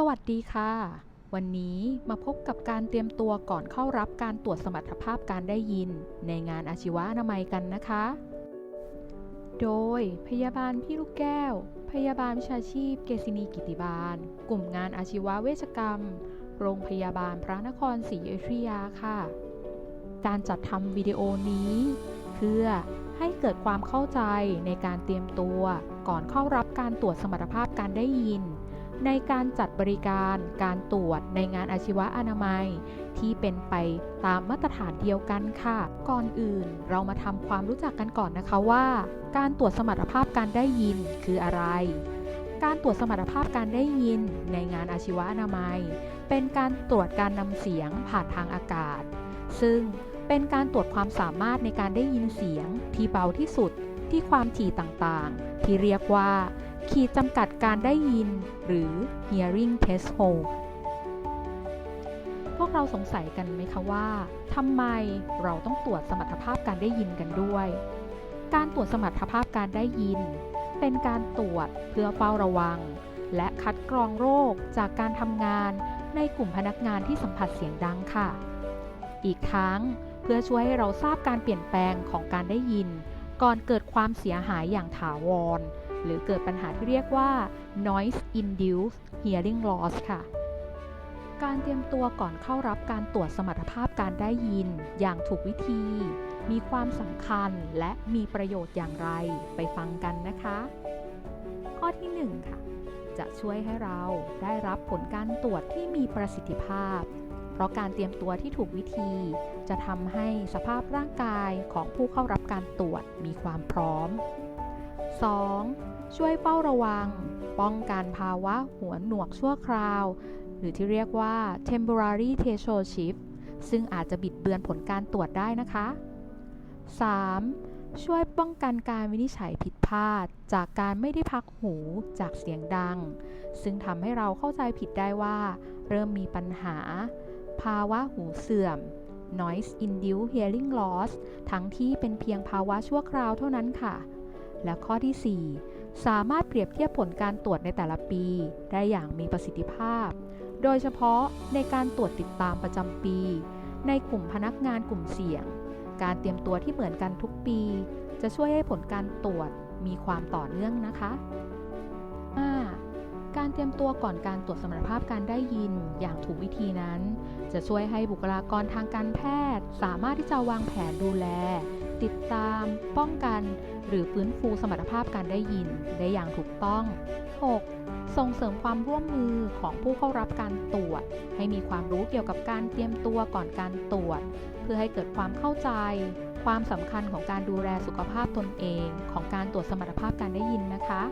สวัสดีค่ะ วันนี้มาพบกับการเตรียมตัวก่อนเข้ารับการตรวจสมรรถภาพการได้ยิน ในงานอาชีวะนามัยกันนะคะ โดยพยาบาลพี่ลูกแก้ว พยาบาลวิชาชีพ เกษินีกิติบาล กลุ่มงานอาชีวะเวชกรรม โรงพยาบาลพระนครศรีอยุธยาค่ะ การจัดทำวิดีโอนี้ เพื่อให้เกิดความเข้าใจในการเตรียมตัว ก่อนเข้ารับการตรวจสมรรถภาพการได้ยิน ในการจัดบริการการตรวจในงานอาชีวะอนามัย ที่เป็นไปตามมาตรฐานเดียวกันค่ะ ก่อนอื่นเรามาทำความรู้จักกันก่อนนะคะว่า การตรวจสมรรถภาพการได้ยินคืออะไร การตรวจสมรรถภาพการได้ยินในงานอาชีวะอนามัย เป็นการตรวจการนำเสียงผ่านทางอากาศ ซึ่งเป็นการตรวจความสามารถในการได้ยินเสียงที่เบาที่สุดที่ความถี่ต่างๆ ที่เรียกว่า ขีดจำกัดการได้ยิน หรือ hearing threshold พวกเราสงสัยกันไหมคะว่าทำไมเราต้องตรวจสมรรถภาพการได้ยินกันด้วย การตรวจสมรรถภาพการได้ยิน เป็นการตรวจเพื่อเฝ้าระวัง และคัดกรองโรคจากการทำงานในกลุ่มพนักงานที่สัมผัสเสียงดังค่ะ อีกทั้งเพื่อช่วยให้เราทราบการเปลี่ยนแปลงของการได้ยิน ก่อนเกิดความเสียหายอย่างถาวร หรือเกิดปัญหาที่เรียกว่า noise induced hearing loss ค่ะ การเตรียมตัวก่อนเข้ารับการตรวจสมรรถภาพการได้ยินอย่างถูกวิธี มีความสำคัญและมีประโยชน์อย่างไรไปฟังกันนะคะ ข้อที่ 1 ค่ะ จะช่วยให้เราได้รับผลการตรวจที่มีประสิทธิภาพ เพราะการเตรียมตัวที่ถูกวิธี จะทำให้สภาพร่างกายของผู้เข้ารับการตรวจมีความพร้อม 2. ช่วยเฝ้าระวัง ป้องกันภาวะหัวหนวกชั่วคราว หรือที่เรียกว่า temporary threshold shift ซึ่งอาจจะบิดเบือนผลการตรวจได้นะคะ 3. ช่วยป้องกันการวินิจฉัยผิดพลาด จากการไม่ได้พักหูจากเสียงดัง ซึ่งทำให้เราเข้าใจผิดได้ว่า เริ่มมีปัญหา ภาวะหูเสื่อม noise induced hearing loss ทั้งที่เป็นเพียงภาวะชั่วคราวเท่านั้นค่ะ และข้อที่ 4 สามารถเปรียบเทียบผลการตรวจในแต่ละปี ได้อย่างมีประสิทธิภาพ โดยเฉพาะในการตรวจติดตามประจำปี ในกลุ่มพนักงานกลุ่มเสี่ยง การเตรียมตัวที่เหมือนกันทุกปี จะช่วยให้ผลการตรวจมีความต่อเนื่องนะคะ 5. การเตรียมตัวก่อนการตรวจสมรรถภาพการได้ยินอย่างถูกวิธีนั้น จะช่วยให้บุคลากรทางการแพทย์ สามารถที่จะวางแผนดูแล ติดตาม ป้องกัน หรือฟื้นฟูสมรรถภาพการได้ยินได้อย่างถูกต้อง 6. ส่งเสริมความร่วมมือของผู้เข้ารับการตรวจ ให้มีความรู้เกี่ยวกับการเตรียมตัวก่อนการตรวจ เพื่อให้เกิดความเข้าใจ ความสำคัญของการดูแลสุขภาพตนเอง ของการตรวจสมรรถภาพการได้ยินนะคะ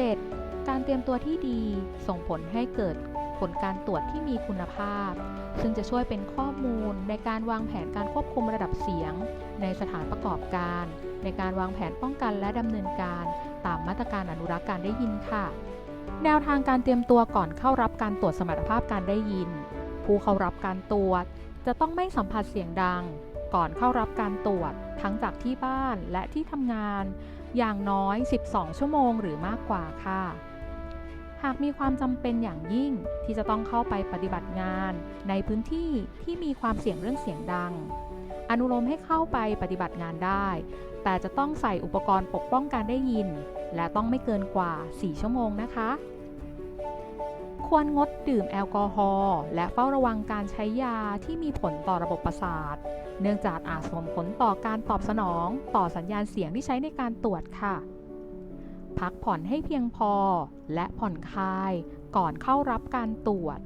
7. การเตรียมตัวที่ดีส่งผลให้เกิดผลการตรวจที่มีคุณภาพ ซึ่งจะช่วยเป็นข้อมูลในการวางแผนการควบคุมระดับเสียง ในสถานประกอบการ ในการวางแผนป้องกันและดำเนินการ ตามมาตรการอนุรักษ์การได้ยินค่ะ แนวทางการเตรียมตัวก่อนเข้ารับการตรวจสมรรถภาพการได้ยิน ผู้เข้ารับการตรวจ จะต้องไม่สัมผัสเสียงดัง ก่อนเข้ารับการตรวจ ทั้งจากที่บ้านและที่ทำงาน อย่างน้อย 12 ชั่วโมงหรือมากกว่าค่ะากมีความจำเป็นอย่างยิ่งที่จะต้องเข้าไปปฏิบัติงาน ในพื้นที่ที่มีความเสี่ยงเรื่องเสียงดัง อนุโลมให้เข้าไปปฏิบัติงานได้ แต่จะต้องใส่อุปกรณ์ปกป้องการได้ยิน และต้องไม่เกินกว่า 4 ชั่วโมงนะคะ ควรงดดื่มแอลกอฮอล์และเฝ้าระวังการใช้ยาที่มีผลต่อระบบประสาท เนื่องจากอาจส่งผลต่อการตอบสนอง ต่อสัญญาณเสียงที่ใช้ในการตรวจค่ะ พักผ่อนให้เพียงพอ และผ่อนคลายก่อนเข้ารับการตรวจ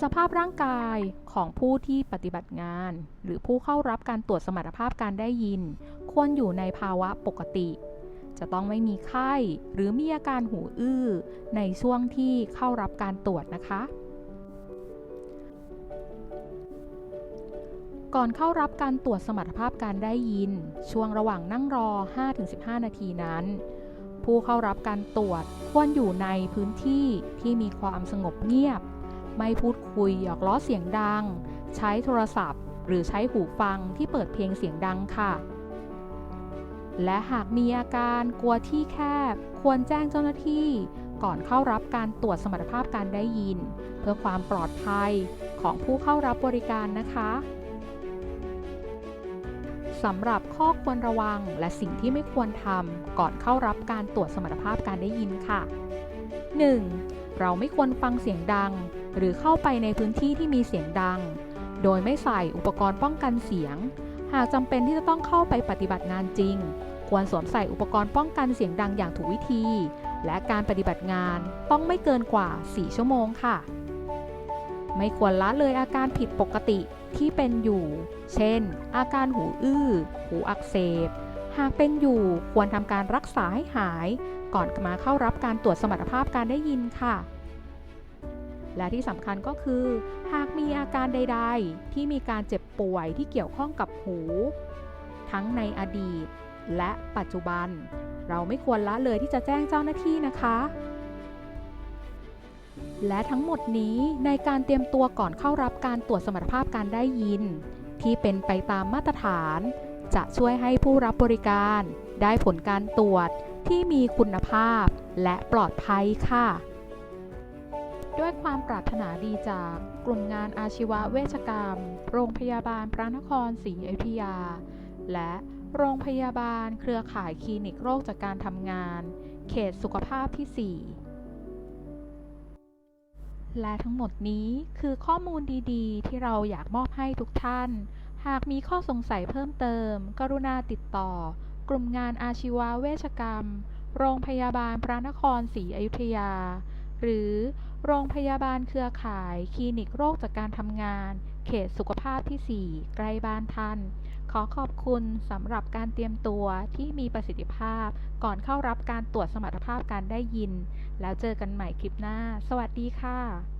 สภาพร่างกายของผู้ที่ปฏิบัติงาน หรือผู้เข้ารับการตรวจสมรรถภาพการได้ยิน ควรอยู่ในภาวะปกติ จะต้องไม่มีไข้หรือมีอาการหูอื้อ ในช่วงที่เข้ารับการตรวจนะคะก่อนเข้ารับการตรวจสมรรถภาพการได้ยิน ช่วงระหว่างนั่งรอ 5-15 นาทีนั้น ผู้เข้ารับการตรวจควรอยู่ในพื้นที่ที่มีความสงบเงียบ ไม่พูดคุยหยอกล้อเสียงดัง ใช้โทรศัพท์ หรือใช้หูฟังที่เปิดเพลงเสียงดังค่ะ และหากมีอาการกลัวที่แคบ ควรแจ้งเจ้าหน้าที่ก่อนเข้ารับการตรวจสมรรถภาพการได้ยิน เพื่อความปลอดภัยของผู้เข้ารับบริการนะคะ สำหรับข้อควรระวังและสิ่งที่ไม่ควรทำก่อนเข้ารับการตรวจสมรรถภาพการได้ยินค่ะ 1. เราไม่ควรฟังเสียงดัง หรือเข้าไปในพื้นที่ที่มีเสียงดัง โดยไม่ใส่อุปกรณ์ป้องกันเสียง หากจำเป็นที่จะต้องเข้าไปปฏิบัติงานจริง ควรสวมใส่อุปกรณ์ป้องกันเสียงดังอย่างถูกวิธี และการปฏิบัติงานต้องไม่เกินกว่า 4 ชั่วโมงค่ะ ไม่ควรละเลยอาการผิดปกติที่เป็นอยู่ เช่น อาการหูอื้อ หูอักเสบ หากเป็นอยู่ควรทำการรักษาให้หาย ก่อนมาเข้ารับการตรวจสมรรถภาพการได้ยินค่ะ และที่สำคัญก็คือ หากมีอาการใด ๆ ที่มีการเจ็บป่วยที่เกี่ยวข้องกับหู ทั้งในอดีต และปัจจุบัน เราไม่ควรละเลยที่จะแจ้งเจ้าหน้าที่นะคะ และทั้งหมดนี้ในการเตรียมตัวก่อนเข้ารับการตรวจสมรรถภาพการได้ยิน ที่เป็นไปตามมาตรฐาน จะช่วยให้ผู้รับบริการ ได้ผลการตรวจที่มีคุณภาพและปลอดภัยค่ะ ด้วยความปรารถนาดีจากกลุ่มงานอาชีวเวชกรรม โรงพยาบาลพระนครศรีอยุธยา และโรงพยาบาลเครือข่ายคลินิกโรคจากการทำงาน เขตสุขภาพที่ 4 และทั้งหมดนี้คือข้อมูลดีๆ ที่เราอยากมอบให้ทุกท่าน หากมีข้อสงสัยเพิ่มเติม กรุณาติดต่อ กลุ่มงานอาชีวเวชกรรม โรงพยาบาลพระนครศรีอยุธยา หรือโรงพยาบาลเครือข่าย คลินิกโรคจากการทำงาน เขตสุขภาพที่ 4 ใกล้บ้านท่าน ขอขอบคุณสำหรับการเตรียมตัวที่มีประสิทธิภาพ ก่อนเข้ารับการตรวจสมรรถภาพการได้ยิน แล้วเจอกันใหม่คลิปหน้า สวัสดีค่ะ